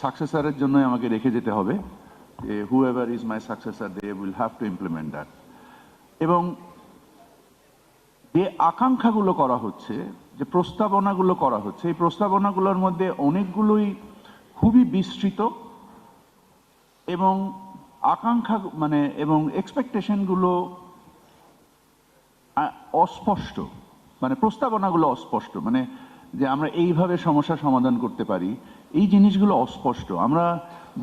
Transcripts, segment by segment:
সাকসেসারের জন্যই আমাকে রেখে যেতে হবে। যে whoever is my successor they will have to implement that এবং যে আকাঙ্ক্ষাগুলো করা হচ্ছে, যে প্রস্তাবনাগুলো করা হচ্ছে, এই প্রস্তাবনাগুলোর মধ্যে অনেকগুলোই খুবই বিস্তৃত এবং আকাঙ্ক্ষা মানে এবং এক্সপেকটেশনগুলো অস্পষ্ট। মানে প্রস্তাবনাগুলো অস্পষ্ট। মানে যে আমরা এইভাবে সমস্যার সমাধান করতে পারি এই জিনিসগুলো অস্পষ্ট। আমরা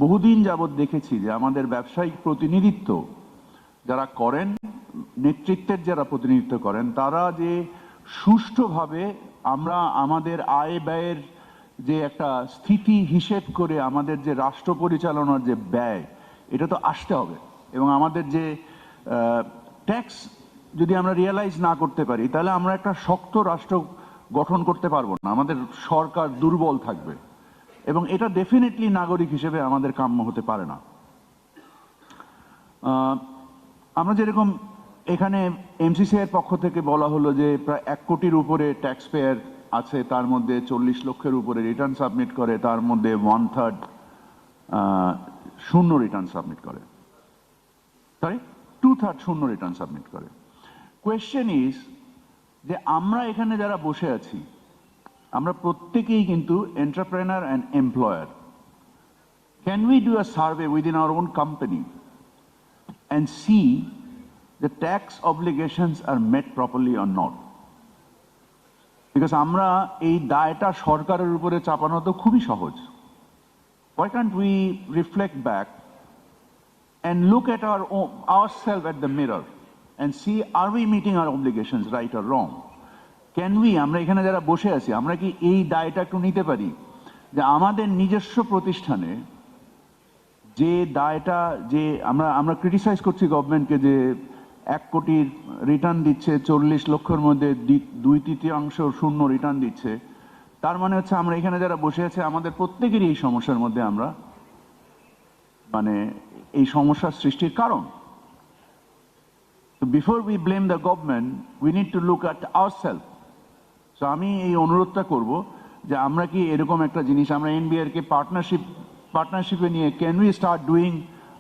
বহুদিন যাবৎ দেখেছি যে আমাদের ব্যবসায়িক প্রতিনিধিত্ব যারা করেন, নেতৃত্বের যারা প্রতিনিধিত্ব করেন, তারা যে সুষ্ঠুভাবে আমরা আমাদের আয় ব্যয়ের যে একটা স্থিতি হিসেব করে আমাদের যে রাষ্ট্র পরিচালনার যে ব্যয়, এটা তো আসতে হবে। এবং আমাদের যে ট্যাক্স যদি আমরা রিয়েলাইজ না করতে পারি, তাহলে আমরা একটা শক্ত রাষ্ট্র গঠন করতে পারব না। আমাদের সরকার দুর্বল থাকবে। এবং এটা ডেফিনেটলি নাগরিক হিসেবে আমাদের কাম্য হতে পারে না। আমরা যেরকম এখানে এমসিসি এর পক্ষ থেকে বলা হলো যে প্রায় এক কোটির উপরে ট্যাক্স পেয়ার আছে, তার মধ্যে চল্লিশ লক্ষের উপরে রিটার্ন সাবমিট করে, তার মধ্যে ওয়ান থার্ড শূন্য রিটার্ন সাবমিট করে। সরি টু থার্ড শূন্য রিটার্ন সাবমিট করে। কোয়েশ্চেন ইজ যে আমরা এখানে যারা বসে আছি আমরা প্রত্যেকেই কিন্তু entrepreneur and employer can we do a survey within our own company and see the tax obligations are met properly or not. Because আমরা এই দায়টা সরকারের উপরে চাপানো তো খুবই সহজ Why can't we reflect back and look at our own, ourselves at the mirror and see are we meeting our obligations right or wrong? Can we আমরা এখানে যারা বসে আছি, আমরা কি এই দায়টা একটু নিতে পারি? যে আমাদের নিজস্ব প্রতিষ্ঠানে যে দায়টা, যে আমরা আমরা ক্রিটিসাইজ করছি গভর্নমেন্টকে যে এক কোটির রিটার্ন দিচ্ছে, চল্লিশ লক্ষের মধ্যে দুই তৃতীয়াংশ শূন্য রিটার্ন দিচ্ছে। তার মানে হচ্ছে আমরা এখানে যারা বসে আছে, আমাদের প্রত্যেকেরই এই সমস্যার মধ্যে আমরা মানে এই সমস্যার সৃষ্টির কারণ। Before we blame the government we need to look at our self so আমি এই অনুরোধটা করব যে আমরা কি এরকম একটা জিনিস, আমরা এনবিআর কে পার্টনারশিপ পার্টনারশিপে নিয়ে can we start doing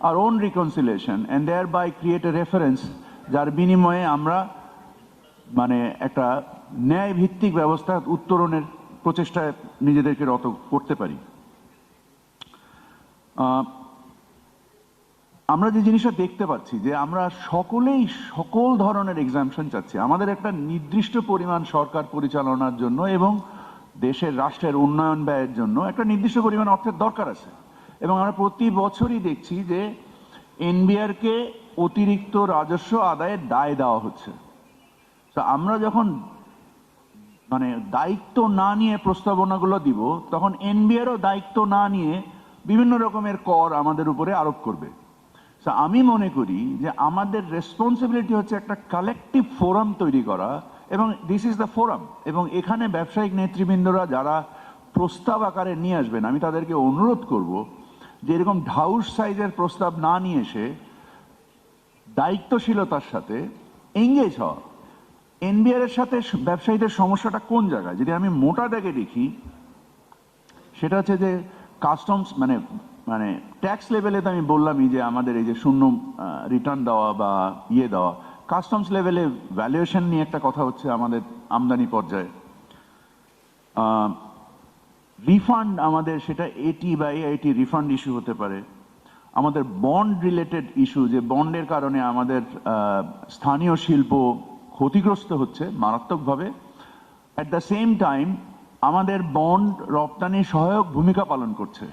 our own reconciliation and thereby create a reference যার বিনিময়ে আমরা মানে একটা ন্যায় ভিত্তিক ব্যবস্থা উত্তরণের প্রচেষ্টায় নিজেদেরকে রত করতে পারি। আমরা যে জিনিসটা দেখতে পাচ্ছি যে আমরা সকলেই সকল ধরনের এক্সামশন চাচ্ছি, আমাদের একটা নির্দিষ্ট পরিমাণ সরকার পরিচালনার জন্য এবং দেশের রাষ্ট্রের উন্নয়ন ব্যয়ের জন্য একটা নির্দিষ্ট পরিমাণ অর্থের দরকার আছে। এবং আমরা প্রতি বছরই দেখছি যে এনবিআরকে অতিরিক্ত রাজস্ব আদায়ের দায় দেওয়া হচ্ছে। তো আমরা যখন মানে দায়িত্ব না নিয়ে প্রস্তাবনাগুলো দিব, তখন এনবিআরও দায়িত্ব না নিয়ে বিভিন্ন রকমের কর আমাদের উপরে আরোপ করবে। আমি মনে করি যে আমাদের রেসপন্সিবিলিটি হচ্ছে একটা কালেকটিভ ফোরাম তৈরি করা এবং দিস ইজ দ্য ফোরাম এবং এখানে ব্যবসায়িক নেতৃবৃন্দরা যারা প্রস্তাব আকারে নিয়ে আসবেন, আমি তাদেরকে অনুরোধ করব যে এরকম ঢাউস সাইজের প্রস্তাব না নিয়ে এসে দায়িত্বশীলতার সাথে এঙ্গেজ হওয়া এনবিআর এর সাথে ব্যবসায়ীদের সমস্যাটা কোন জায়গায়? যদি আমি মোটা দাগে দেখি, সেটা হচ্ছে যে কাস্টমস মানে মানে ট্যাক্স লেভেলে তো আমি বললামই যে আমাদের এই যে শূন্য রিটার্ন দেওয়া বা ইয়ে দেওয়া কাস্টমস লেভেলে ভ্যালুয়েশন নিয়ে একটা কথা হচ্ছে আমাদের আমদানি পর্যায়ে। রিফান্ড আমাদের সেটা এটি বা এটি রিফান্ড ইস্যু হতে পারে। আমাদের বন্ড রিলেটেড ইস্যু যে বন্ডের কারণে আমাদের স্থানীয় শিল্প ক্ষতিগ্রস্ত হচ্ছে মারাত্মকভাবে। অ্যাট দ্য সেম টাইম আমাদের বন্ড রপ্তানি সহায়ক ভূমিকা পালন করছে।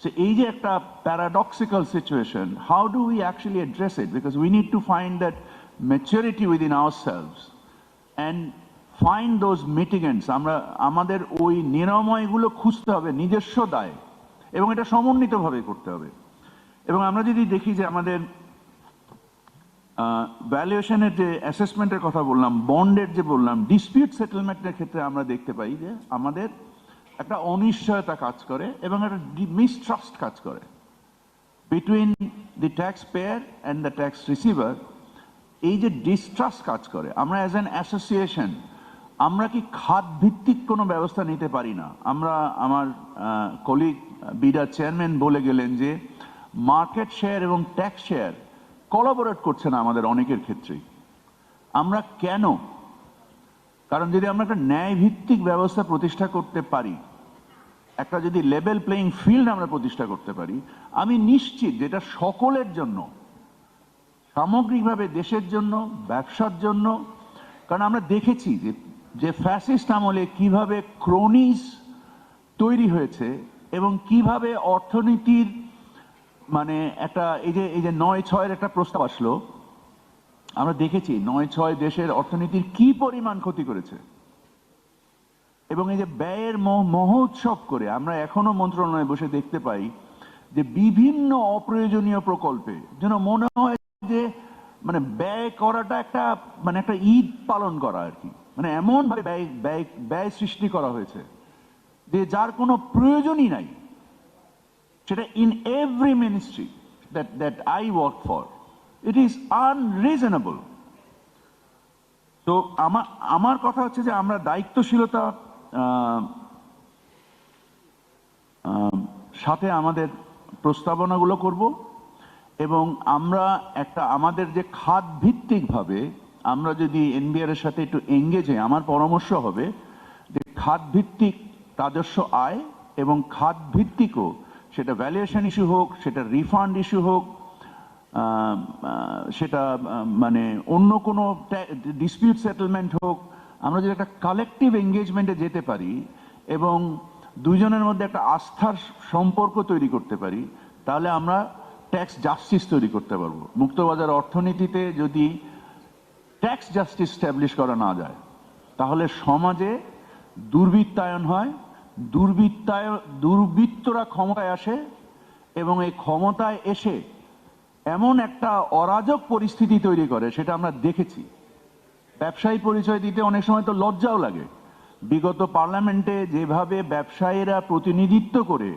সো এই যে একটা paradoxical situation how do we actually address it because we need to find that maturity within ourselves and find those mitigants আমরা, আমাদের ওই নিরাময়গুলো খুঁজতে হবে, নিজস্ব দায়, এবং এটা সমন্বিতভাবে করতে হবে। এবং আমরা যদি দেখি যে আমাদের ভ্যালুয়েশনের যে অ্যাসেসমেন্টের কথা বললাম বন্ডের যে বললাম ডিসপিউট সেটেলমেন্টের ক্ষেত্রে আমরা দেখতে পাই যে আমাদের একটা অনিশ্চয়তা কাজ করে এবং একটা মিসট্রাস্ট কাজ করে। Between the tax payer and the tax receiver এই যে ডিস্ট্রাস্ট কাজ করে, আমরা অ্যাজ অ্যান অ্যাসোসিয়েশন আমরা কি খাত ভিত্তিক কোনো ব্যবস্থা নিতে পারি না? আমরা, আমার কলিগ বিডার চেয়ারম্যান বলে গেলেন যে মার্কেট শেয়ার এবং ট্যাক্স শেয়ার কলাবোরেট করছে না আমাদের অনেকের ক্ষেত্রেই। আমরা কেন? কারণ যদি আমরা একটা ন্যায় ভিত্তিক ব্যবস্থা প্রতিষ্ঠা করতে পারি একটা যদি লেভেল প্লেইং ফিল্ড আমরা প্রতিষ্ঠা করতে পারি, আমি নিশ্চিত যেটা সকলের জন্য, সামগ্রিকভাবে দেশের জন্য, ব্যবসার জন্য, কারণ আমরা দেখেছি যে যে ফ্যাসিস্ট আমলে কীভাবে ক্রোনিস তৈরি হয়েছে এবং কীভাবে অর্থনীতির মানে একটা, এই যে এই যে নয় ছয়ের একটা প্রস্তাব আসলো, আমরা দেখেছি নয় ছয় দেশের অর্থনীতির কি পরিমাণ ক্ষতি করেছে। এবং এই যে ব্যয়ের মহ- মহোৎসব করে আমরা এখনও মন্ত্রণালয়ে বসে দেখতে পাই যে বিভিন্ন অপ্রয়োজনীয় প্রকল্পে যেন মনে হয় যে মানে ব্যয় করাটা একটা মানে একটা ঈদ পালন করা আর কি। মানে এমন ভাবে ব্যয় ব্যয় ব্যয় সৃষ্টি করা হয়েছে যে যার কোনো প্রয়োজনই নাই। সেটা in every ministry that that I work for it is unreasonable তো আমার আমার কথা হচ্ছে যে আমরা দায়িত্বশীলতা সাথে আমাদের প্রস্তাবনাগুলো করব এবং আমরা একটা আমাদের যে খাত ভিত্তিকভাবে আমরা যদি এনবিআর এর সাথে একটু এঙ্গেজ হই, আমার পরামর্শ হবে যে খাত ভিত্তিক রাজস্ব আয় এবং খাত ভিত্তিকও সেটা ভ্যালুয়েশন ইস্যু হোক, সেটা রিফান্ড ইস্যু হোক সেটা মানে অন্য কোনো ডিসপিউট সেটেলমেন্ট হোক আমরা যদি একটা কালেকটিভ এঙ্গেজমেন্টে যেতে পারি এবং দুজনের মধ্যে একটা আস্থার সম্পর্ক তৈরি করতে পারি, তাহলে আমরা ট্যাক্স জাস্টিস তৈরি করতে পারব। মুক্তবাজার অর্থনীতিতে যদি ট্যাক্স জাস্টিস স্ট্যাবলিশ করা না যায়, তাহলে সমাজে দুর্বৃত্তায়ন হয়, দুর্বৃত্তায়, দুর্বৃত্তরা ক্ষমতায় আসে এবং এই ক্ষমতায় এসে এমন একটা অরাজক পরিস্থিতি তৈরি করে, সেটা আমরা দেখেছি। ব্যবসায়ী পরিচয় দিতে অনেক সময় তো লজ্জাও লাগে। বিগত পার্লামেন্টে যেভাবে ব্যবসায়ীরা প্রতিনিধিত্ব করে,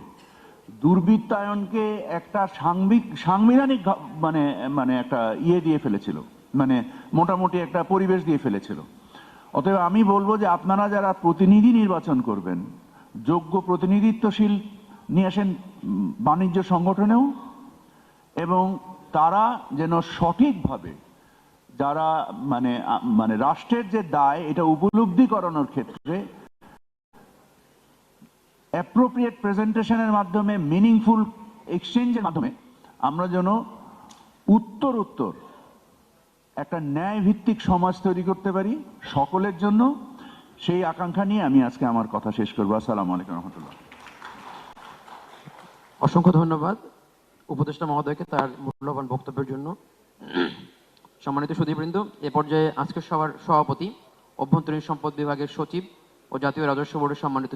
দুর্বৃত্তায়নকে একটা সাংবিক, সাংবিধানিক মানে মানে একটা ইয়ে দিয়ে ফেলেছিল। মানে মোটামুটি একটা পরিবেশ দিয়ে ফেলেছিল। অতএব আমি বলব যে আপনারা যারা প্রতিনিধি নির্বাচন করবেন, যোগ্য প্রতিনিধিত্বশীল নিয়ে আসেন বাণিজ্য সংগঠনেও এবং তারা যেন সঠিকভাবে যারা মানে মানে রাষ্ট্রের যে দায়, এটা উপলব্ধি করানোর ক্ষেত্রে অ্যাপ্রোপ্রিয়েট প্রেজেন্টেশনের মাধ্যমে মিনিংফুল এক্সচেঞ্জের মাধ্যমে আমরা যেন উত্তর উত্তর একটা ন্যায় ভিত্তিক সমাজ তৈরি করতে পারি সকলের জন্য। সেই আকাঙ্ক্ষা নিয়ে আমি আজকে আমার কথা শেষ করব। আসসালামু আলাইকুম রহমতুল্লাহ। অসংখ্য ধন্যবাদ উপদেষ্টা মহোদয়কে তার মূল্যবান বক্তব্যের জন্য। সম্মানিত সুধীবৃন্দ, এ পর্যায়ে আজকের সভার সভাপতি, অভ্যন্তরীণ সম্পদ বিভাগের সচিব ও জাতীয় রাজস্ব বোর্ডের সম্মানিত